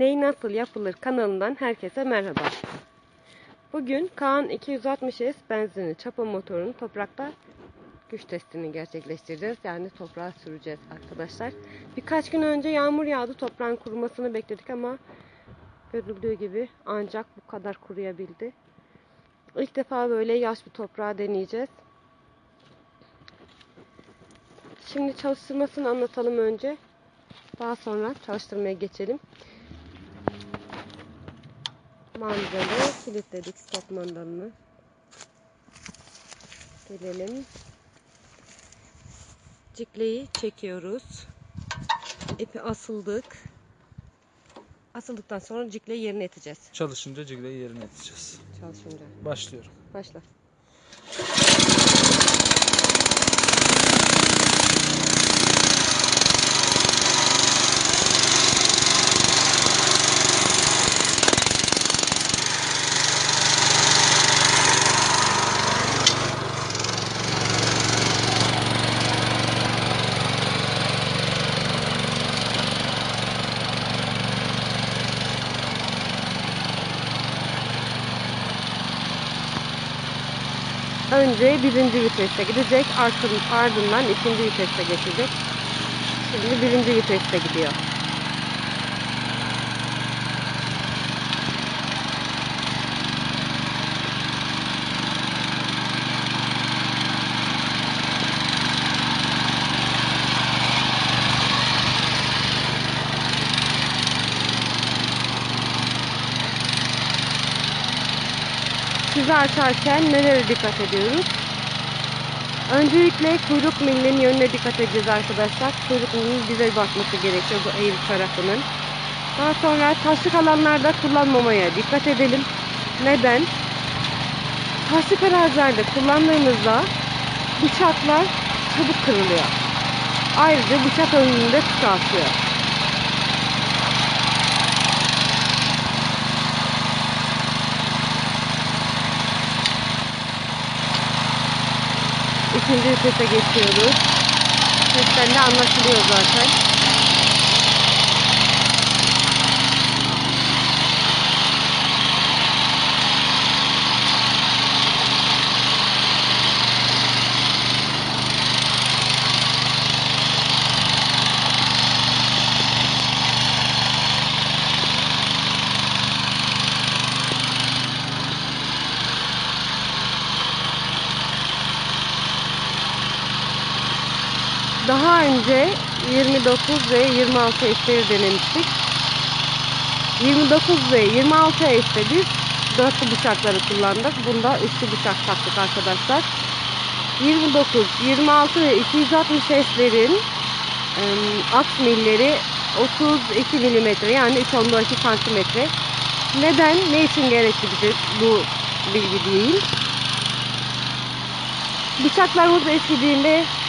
Ney Nasıl Yapılır kanalından herkese merhaba. Bugün Kaan 260S benzinli çapa motorunun toprakta güç testini gerçekleştireceğiz. Yani toprağa süreceğiz arkadaşlar. Birkaç gün önce yağmur yağdı. Toprağın kurumasını bekledik ama görüldüğü gibi ancak bu kadar kuruyabildi. İlk defa böyle yaş bir toprağı deneyeceğiz. Şimdi çalıştırmasını anlatalım önce. Daha sonra çalıştırmaya geçelim. Mandalı kilitledik stop mandalını. Gelelim. Cikleyi çekiyoruz. İpi asıldık. Asıldıktan sonra cikleyi yerine iteceğiz. Çalışınca cigleyi yerine edeceğiz. Çalışınca. Başlıyorum. Başla. Önce birinci viteste gidecek, ardından ikinci viteste geçecek. Şimdi birinci viteste gidiyor. Sizi açarken nelere dikkat ediyoruz? Öncelikle kuyruk milinin yönüne dikkat edeceğiz arkadaşlar. Kuyruk milinin bize bakması gerekiyor bu eğri tarafının. Daha sonra taşlık alanlarda kullanmamaya dikkat edelim. Neden? Taşlık arazilerde kullandığımızda bıçaklar çabuk kırılıyor. Ayrıca bıçak önünde tutartıyor. İkinci vitese geçiyoruz. Sesten de anlaşılıyor zaten. Daha önce 29 ve 26 eşleri denemiştik. 29 ve 26 eşte biz dörtlü bıçakları kullandık. Bunda üçlü bıçak taktık arkadaşlar. 29, 26 ve 260 eşlerin aks milleri 32 milimetre yani 3.12 santimetre. Neden? Ne için gerekli bize bu bilgi değil? Bıçaklarımız eskidiğinde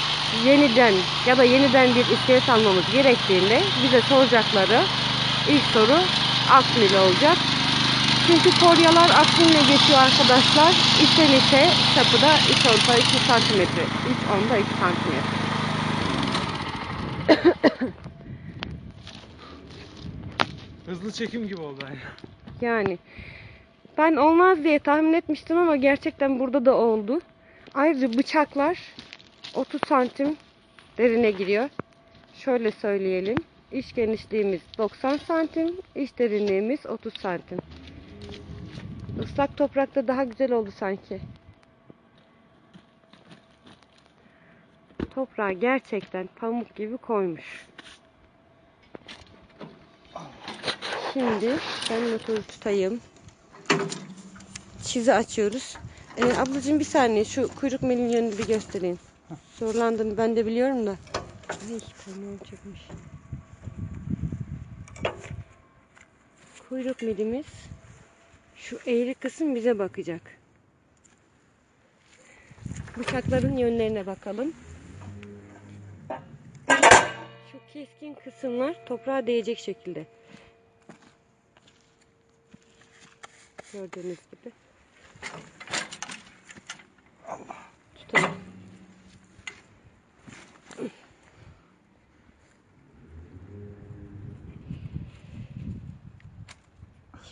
yeniden ya da yeniden bir iskelet almamız gerektiğinde bize soracakları ilk soru akmil olacak. Çünkü koryalar akmille geçiyor arkadaşlar. İçten içe çapı da 3 onda 2 santimetre. 3 onda 2 santimetre. Hızlı çekim gibi oldu aynı. Yani ben olmaz diye tahmin etmiştim ama gerçekten burada da oldu. Ayrıca bıçaklar 30 santim derine giriyor. Şöyle söyleyelim. İç genişliğimiz 90 santim, iç derinliğimiz 30 santim. Islak toprakta daha güzel oldu sanki. Toprağı gerçekten pamuk gibi koymuş. Şimdi ben motoru tutayım. Çizi açıyoruz. Ee, ablacığım bir saniye şu kuyruk milin yönünü bir göstereyim. Zorlandım ben de biliyorum da. Ay tamam çıkmış. Kuyruk milimiz şu eğri kısım bize bakacak. Bıçakların yönlerine bakalım. Şu keskin kısımlar toprağa değecek şekilde. Gördüğünüz gibi. Tutalım.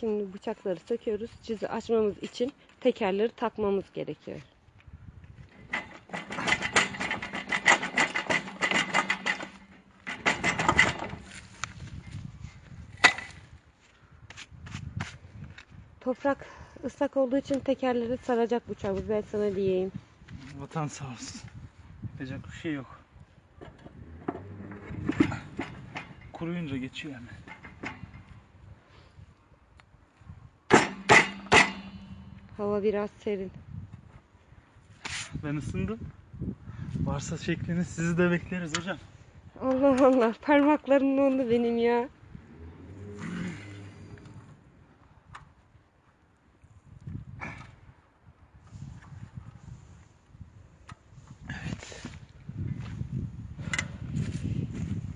Şimdi bıçakları söküyoruz. Cizi açmamız için tekerleri takmamız gerekiyor. Toprak ıslak olduğu için tekerleri saracak bıçağımız. Ben sana diyeyim. Vatan sağ olsun. Yapacak bir şey yok. Kuruyunca geçiyor hemen. Hava biraz serin. Ben ısındım. Varsa şeklini sizi de bekleriz hocam. Allah Allah parmaklarım dondu benim ya.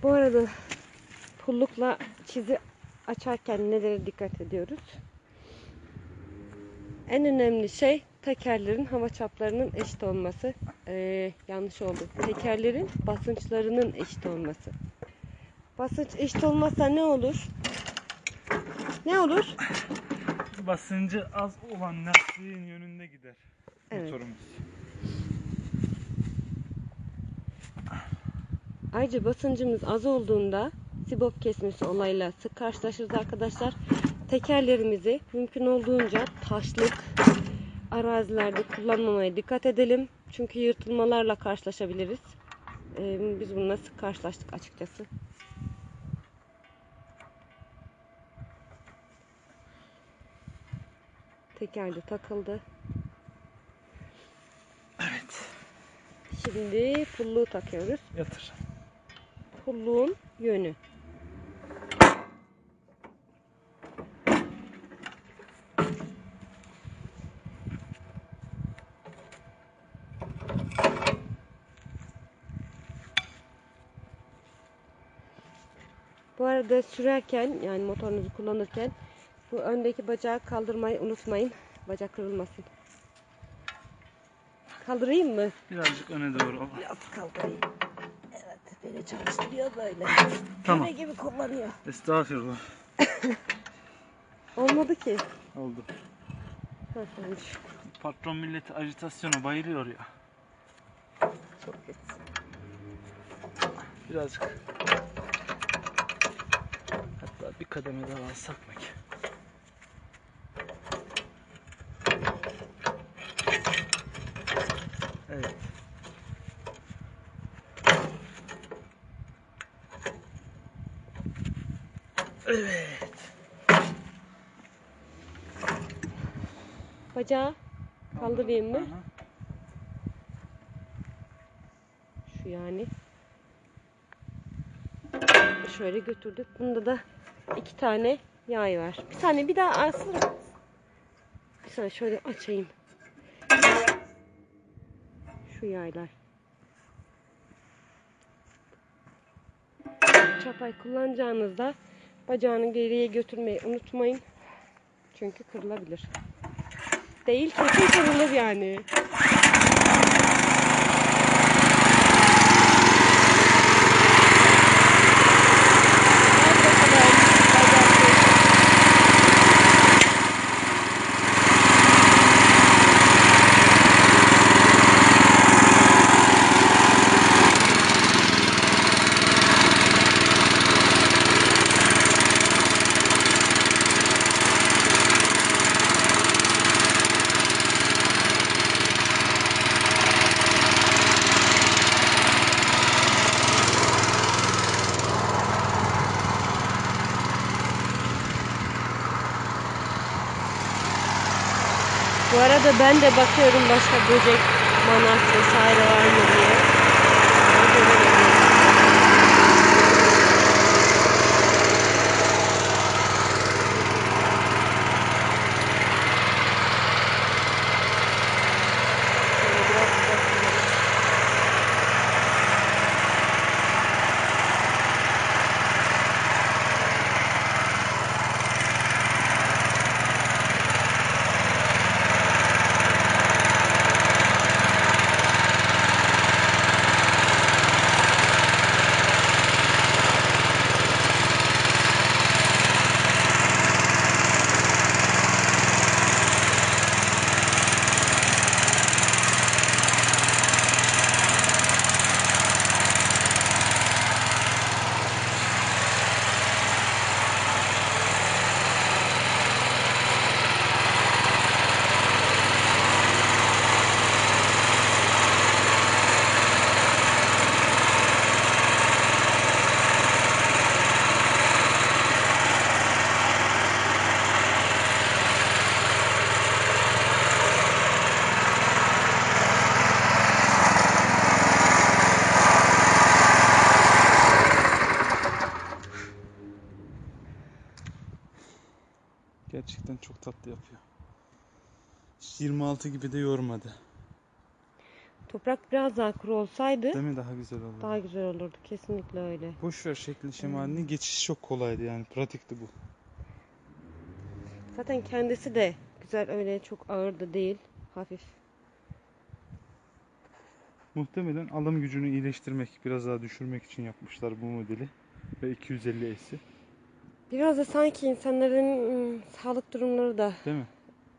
Bu arada pullukla çizi açarken nelere dikkat ediyoruz? En önemli şey tekerlerin hava çaplarının eşit olması. Ee, yanlış oldu. Tekerlerin basınçlarının eşit olması. Basınç eşit olmazsa ne olur? Ne olur? Basıncı az olan lastiğin yönünde gider Evet. motorumuz. Ayrıca basıncımız az olduğunda sibop kesmesi olayla sık karşılaşırız arkadaşlar. Tekerlerimizi mümkün olduğunca taşlık arazilerde kullanmamaya dikkat edelim. Çünkü yırtılmalarla karşılaşabiliriz. Ee, biz bununla sık karşılaştık açıkçası. Teker de takıldı. Evet. Şimdi pulluğu takıyoruz. Yatır. Pulluğun yönü. Arada sürerken yani motorunuzu kullanırken bu öndeki bacağı kaldırmayı unutmayın. Bacak kırılmasın. Kaldırayım mı? Birazcık öne doğru. Baba. Biraz kaldırayım. Evet, beni çalıştırıyor böyle. Tamam. Köle gibi kullanıyor. Estağfurullah. Olmadı ki. Oldu. Patron milleti ajitasyona bayılıyor ya. Çok kötü. Birazcık. Kademe daha alsak mı ki? Evet. Evet. Bacağı kaldırayım mı? Aha. Şu yani. Şöyle götürdük. Bunda da iki tane yay var. Bir tane bir daha aslında. Bir saniye şöyle açayım. Şu yaylar. Çapay kullanacağınızda bacağını geriye götürmeyi unutmayın. Çünkü kırılabilir. Değil kesin kırılır yani. Bu arada ben de bakıyorum başka böcek, manas vesaire var mı diye. Ben de bakıyorum. Şöyle biraz bakıyorum. tatlı yapıyor. Hiç 26 gibi de yormadı. Toprak biraz daha kuru olsaydı Değil mi? Daha güzel oldu. daha güzel olurdu. Kesinlikle öyle. Boş ver şekli şemalini. Geçiş çok kolaydı yani. Pratikti bu. Zaten kendisi de güzel öyle çok ağır da değil. Hafif. Muhtemelen alım gücünü iyileştirmek, biraz daha düşürmek için yapmışlar bu modeli. Ve 250S'i. Biraz da sanki insanların ım, sağlık durumları da Değil mi?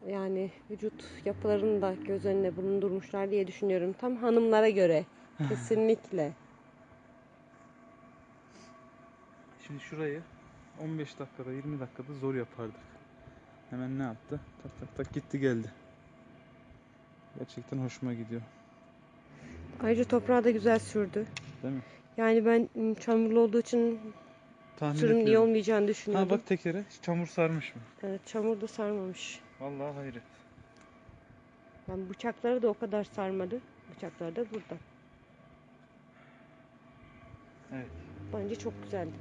Yani vücut yapılarını da göz önüne bulundurmuşlar diye düşünüyorum. Tam hanımlara göre. Kesinlikle. Şimdi şurayı 15 dakikada 20 dakikada zor yapardık. Hemen ne yaptı? Tak tak tak gitti geldi. Gerçekten hoşuma gidiyor. Ayrıca toprağı da güzel sürdü. Değil mi? Yani ben ım, çamurlu olduğu için Tahmin sürüm iyi olmayacağını düşünüyordum. Ha bak tekere çamur sarmış mı? Evet, çamur da sarmamış. Vallahi hayret. Ben bıçakları da o kadar sarmadı. Bıçaklar da burada. Evet. Bence çok güzeldi.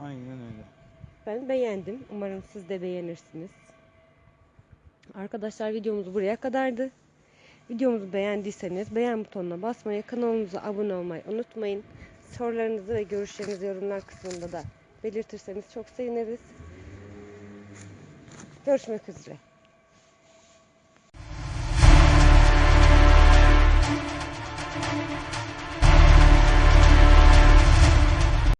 Aynen öyle. Ben beğendim. Umarım siz de beğenirsiniz. Arkadaşlar videomuz buraya kadardı. Videomuzu beğendiyseniz beğen butonuna basmayı, kanalımıza abone olmayı unutmayın. Sorularınızı ve görüşlerinizi yorumlar kısmında da belirtirseniz çok seviniriz. Görüşmek üzere.